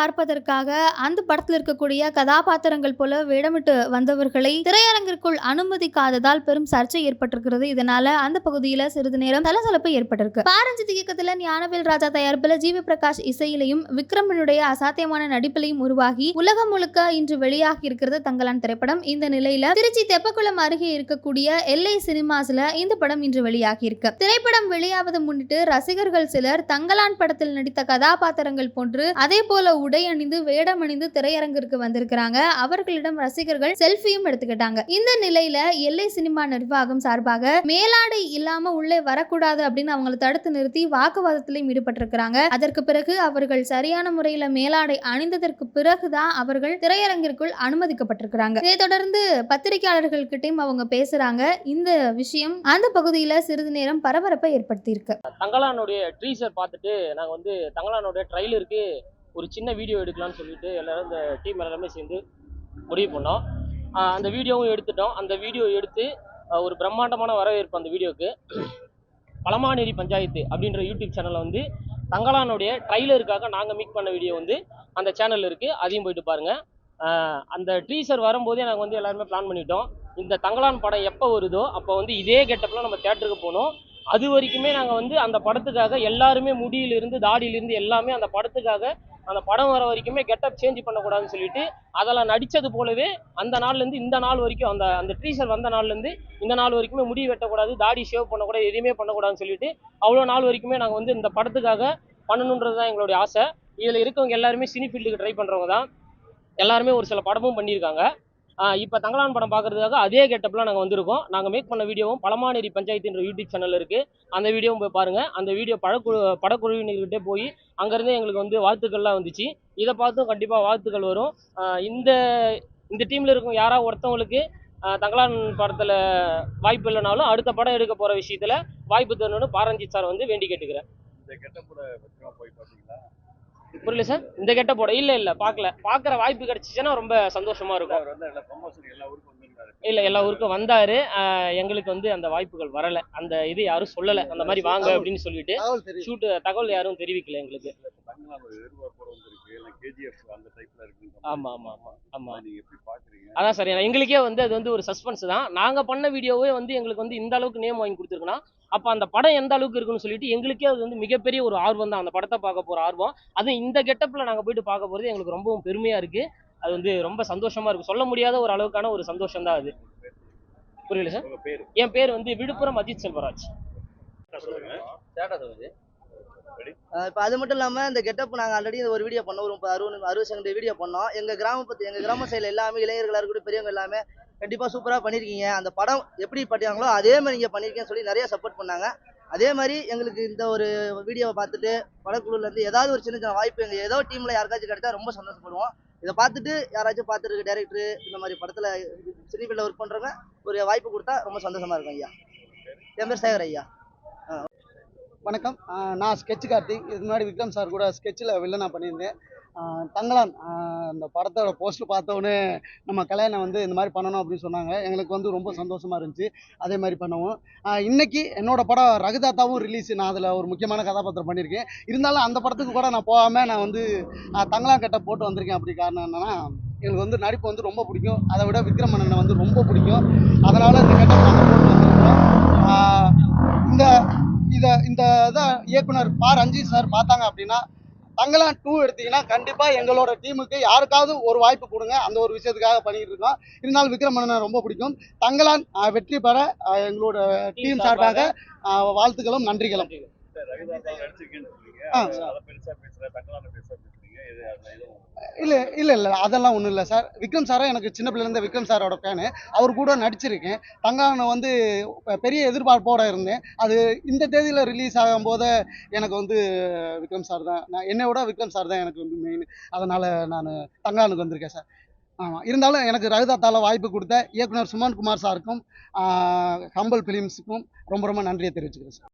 பார்ப்பதற்காக அந்த படத்தில் இருக்கக்கூடிய கதாபாத்திரங்கள் போல வேடமிட்டு வந்தவர்களை திரையரங்கிற்குள் அனுமதிக்காததால் பெரும் சர்ச்சை ஏற்பட்டிருக்கிறது. இதனால அந்த பகுதியில சிறிது நேரம் சலசலப்பு ஏற்பட்டிருக்கு. பாரஞ்சித் இயக்கத்துல ஞானவேல் ராஜா தயாரிப்பில் ஜிவி பிரகாஷ் இசையிலையும் விக்ரமனுடைய அசாத்தியமான நடிப்பிலையும் உருவாகி உலகம் முழுக்க இன்று வெளியாகி இருக்கிறது தங்கலான் திரைப்படம். இந்த நிலையில திருச்சி தெப்பக்குளம் அருகே இருக்கக்கூடிய எல்ஐ சினிமாஸ்ல இந்த படம் இன்று வெளியாகி இருக்கு. திரைப்படம் வெளியாவதை முன்னிட்டு ரசிகர்கள் சிலர் தங்கலான் படத்தில் நடித்த கதாபாத்திரங்கள் போன்று அதே போல உடை அணிந்து வேடம் அணிந்து திரையரங்கிற்கு வந்திருக்கிறாங்க. அவர்களிடம் ரசிகர்கள் செல்ஃபியும் எடுத்துக்கிட்டாங்க. இந்த நிலையில எல்லை சினிமா நிர்வாகம் சார்பாக மேலாடை இல்லாம உள்ளே வரக்கூடாது அப்படின்னு அவங்களை தடுத்து நிறுத்தி வாக்குவாதத்திலையும் ஈடுபட்டிருக்கிறாங்க. அதற்கு பிறகு அவர்கள் சரியான முறையில மேலாடை அணிந்ததற்கு பிறகுதான் அவர்கள் திரையரங்கிற்குள் அனுமதிக்கப்பட்டிருக்கிறாங்க. இதை தொடர்ந்து பத்திரிகையாளர்கள் கிட்டையும் அவங்க பேசுறாங்க. இந்த விஷயம் அந்த பகுதியில சிறிது நேரம் பரபரப்பை ஏற்படுத்தி இருக்கு தங்கலானுடைய ட்ரீசர் பார்த்துட்டு நாங்க வந்து தங்கலானுடைய ட்ரைலருக்கு ஒரு சின்ன வீடியோ எடுக்கலாம்னு சொல்லிட்டு எல்லாரும் இந்த டீம் எல்லாருமே சேர்ந்து முடிவு பண்ணோம். அந்த வீடியோவும் எடுத்துட்டோம். அந்த வீடியோ எடுத்து ஒரு பிரம்மாண்டமான வரவேற்பு அந்த வீடியோவுக்கு பழமாநேரி பஞ்சாயத்து அப்படின்ற யூடியூப் சேனலில் வந்து தங்கலானுடைய ட்ரைலருக்காக நாங்கள் மீட் பண்ண வீடியோ வந்து அந்த சேனலில் இருக்குது அதையும் போயிட்டு பாருங்கள் அந்த டீசர் வரும்போதே நாங்கள் வந்து எல்லாருமே பிளான் பண்ணிட்டோம். இந்த தங்கலான் படம் எப்போ வருதோ அப்போ வந்து இதே கெட்டப்பில் நம்ம தேட்டருக்கு போகணும் அது வரைக்குமே நாங்கள் வந்து அந்த படத்துக்காக எல்லாருமே முடியிலிருந்து தாடியிலிருந்து எல்லாமே அந்த படத்துக்காக அந்த படம் வர வரைக்குமே கெட்டப் சேஞ்ச் பண்ணக்கூடாதுன்னு சொல்லிட்டு அதெல்லாம் நடித்தது போலவே அந்த நாள்லேருந்து இந்த நாள் வரைக்கும் அந்த அந்த ட்ரீசர் வந்த நாள்லேருந்து இந்த நாள் வரைக்குமே முடி வெட்டக்கூடாது தாடி ஷேவ் பண்ணக்கூடாது எதுவுமே பண்ணக்கூடாதுன்னு சொல்லிட்டு அவ்வளோ நாள் வரைக்குமே நாங்கள் வந்து இந்த படத்துக்காக பண்ணணுன்றது தான் எங்களுடைய ஆசை. இதில் இருக்கவங்க எல்லாருமே சினி ஃபீல்டுக்கு ட்ரை பண்ணுறவங்க தான். எல்லாருமே ஒரு சில படமும் பண்ணியிருக்காங்க. இப்போ தங்கலான் படம் பார்க்கறதுக்காக அதே கெட்டப்பில் நாங்கள் வந்திருக்கோம். நாங்கள் மேக் பண்ண வீடியோவும் பழமாநேரி பஞ்சாயத்துன்ற யூடியூப் சேனல் இருக்குது அந்த வீடியோவும் போய் பாருங்கள் அந்த வீடியோ படக்குழு படக்குழுவினர்கிட்டே போய் அங்கேருந்தே எங்களுக்கு வந்து வாழ்த்துக்கள்லாம் வந்துச்சு. இதை பார்த்தும் கண்டிப்பாக வாழ்த்துக்கள் வரும். இந்த இந்த டீமில் இருக்கும் யாராவது ஒருத்தவங்களுக்கு தங்களான் தங்கலான் படத்தில் வாய்ப்பு இல்லைனாலும் அடுத்த படம் எடுக்க போகிற விஷயத்தில் வாய்ப்பு தரணும்னு பாரஞ்சித் சார் வந்து வேண்டி கேட்டுக்கிறேன் இந்த கெட்டப்பட பத்திரமா போய் பார்த்தீங்களா புரியல சார்? இந்த கெட்ட போட இல்ல இல்ல பாக்கல பாக்குற வாய்ப்பு கிடைச்சிச்சுன்னா ரொம்ப சந்தோஷமா இருக்கும். இல்லை எல்லா ஊருக்கும் வந்தார். எங்களுக்கு வந்து அந்த வாய்ப்புகள் வரலை. அந்த இது யாரும் சொல்லலை. அந்த மாதிரி வாங்க அப்படின்னு சொல்லிட்டு ஷூட் தகவல் யாரும் தெரிவிக்கல எங்களுக்கு. இருக்கு ஆமா ஆமா ஆமா ஆமா. நீங்க அதான் சார் எங்களுக்கே வந்து அது வந்து ஒரு சஸ்பென்ஸ் தான். நாங்கள் பண்ண வீடியோவே வந்து எங்களுக்கு வந்து இந்த அளவுக்கு நேம் வாங்கி கொடுத்துருக்குன்னா அப்போ அந்த படம் எந்த அளவுக்கு இருக்குன்னு சொல்லிட்டு எங்களுக்கே அது வந்து மிகப்பெரிய ஒரு ஆர்வம் தான். அந்த படத்தை பார்க்க போகிற ஆர்வம். அது இந்த கெட்டப்பில் நாங்கள் போயிட்டு பார்க்க போகிறது எங்களுக்கு ரொம்பவும் பெருமையாக இருக்குது அது வந்து ரொம்ப சந்தோஷமாக இருக்கும். சொல்ல முடியாத ஒரு அளவுக்கான ஒரு சந்தோஷம் தான் அது. புரியல சார்? என் பேர் வந்து விழுப்புரம் அஜித் செல்வராஜ். சொல்லுங்க. இப்போ அது மட்டும் இல்லாமல் இந்த கெட்டப் நாங்கள் ஆல்ரெடி ஒரு வீடியோ பண்ணோம். ஒரு அறுபது அறுபது செகண்ட் வீடியோ பண்ணோம். எங்கள் கிராம பற்றி எங்கள் கிராம சைடில் எல்லாமே இளைஞர்களாக இருக்கட்டும் பெரியவங்க எல்லாமே கண்டிப்பாக சூப்பராக பண்ணியிருக்கீங்க அந்த படம் எப்படி பண்ணியாங்களோ அதே மாதிரி நீங்கள் பண்ணியிருக்கீங்கன்னு சொல்லி நிறைய சப்போர்ட் பண்ணாங்க. அதே மாதிரி எங்களுக்கு இந்த ஒரு வீடியோவை பார்த்துட்டு படக்குழுலேருந்து ஏதாவது ஒரு சின்ன சின்ன வாய்ப்பு எங்கள் ஏதோ டீமில் யாருக்காச்சும் கிடைச்சா ரொம்ப சந்தோஷப்படுவோம். இதை பார்த்துட்டு யாராச்சும் பார்த்துட்டு டேரக்டர் இந்த மாதிரி படத்தில் சினிஃபீல்டில் ஒர்க் பண்ணுறவங்க ஒரு வாய்ப்பு கொடுத்தா ரொம்ப சந்தோஷமாக இருக்கும் ஐயா. என் பேர் சேகர் ஐயா. வணக்கம். ஆஹ் நான் ஸ்கெட்ச் கார்த்திக். இதுக்கு முன்னாடி விக்ரம் சார் கூட ஸ்கெட்சில் வில்லனா பண்ணியிருந்தேன். தங்கலான் அந்த படத்தோட போஸ்ட் பார்த்தோன்னே நம்ம கல்யாணம் வந்து இந்த மாதிரி பண்ணணும் அப்படின்னு சொன்னாங்க. எங்களுக்கு வந்து ரொம்ப சந்தோஷமாக இருந்துச்சு. அதே மாதிரி பண்ணுவோம். இன்றைக்கி இன்னைக்கு என்னோட படம் ரகுதாத்தாவும் ரிலீஸ் நான் அதில் ஒரு முக்கியமான கதாபாத்திரம் பண்ணியிருக்கேன். இருந்தாலும் அந்த படத்துக்கு கூட நான் போகாமல் நான் வந்து தங்கலான் கட்டை போட்டு வந்திருக்கேன். அப்படி காரணம் என்னென்னா எனக்கு வந்து நடிப்பு வந்து ரொம்ப பிடிக்கும். அதை விட விக்ரம் அண்ணனை வந்து ரொம்ப பிடிக்கும். அதனால் இந்த கட்டை நாங்கள் போட்டு இந்த இதை இந்த இதை இயக்குனர் பா. ரஞ்சித் சார் பார்த்தாங்க அப்படின்னா தங்கலான் டூ எடுத்தீங்கன்னா கண்டிப்பாக எங்களோட டீமுக்கு யாருக்காவது ஒரு வாய்ப்பு கொடுங்க. அந்த ஒரு விஷயத்துக்காக பண்ணிட்டு இருக்கோம். இருந்தாலும் விக்ரம் அண்ணனை ரொம்ப பிடிக்கும். தங்கலான் வெற்றி பெற எங்களோட டீம் சார்பாக வாழ்த்துக்களும் நன்றிகளும். ஆ. இல்லை இல்லை இல்லை அதெல்லாம் ஒன்றும் இல்லை சார். விக்ரம் சாரை எனக்கு சின்ன பிள்ளைலேருந்து விக்ரம் சாரோட ஃபேனு அவர் கூட நடிச்சிருக்கேன். தங்கான வந்து பெரிய எதிர்பார்ப்போட இருந்தேன். அது இந்த தேதியில் ரிலீஸ் ஆகும்போது எனக்கு வந்து விக்ரம் சார் தான் நான் என்னை விட விக்ரம் சார் தான் எனக்கு வந்து மெயின் அதனால் நான் தங்கானுக்கு வந்திருக்கேன் சார். ஆமாம் இருந்தாலும் எனக்கு ரகுதாத்தால் வாய்ப்பு கொடுத்த இயக்குனர் சுமன் குமார் சாருக்கும் ஹம்பல் ஃபிலிம்ஸுக்கும் ரொம்ப ரொம்ப நன்றியை தெரிவிச்சுக்கிறேன் சார்.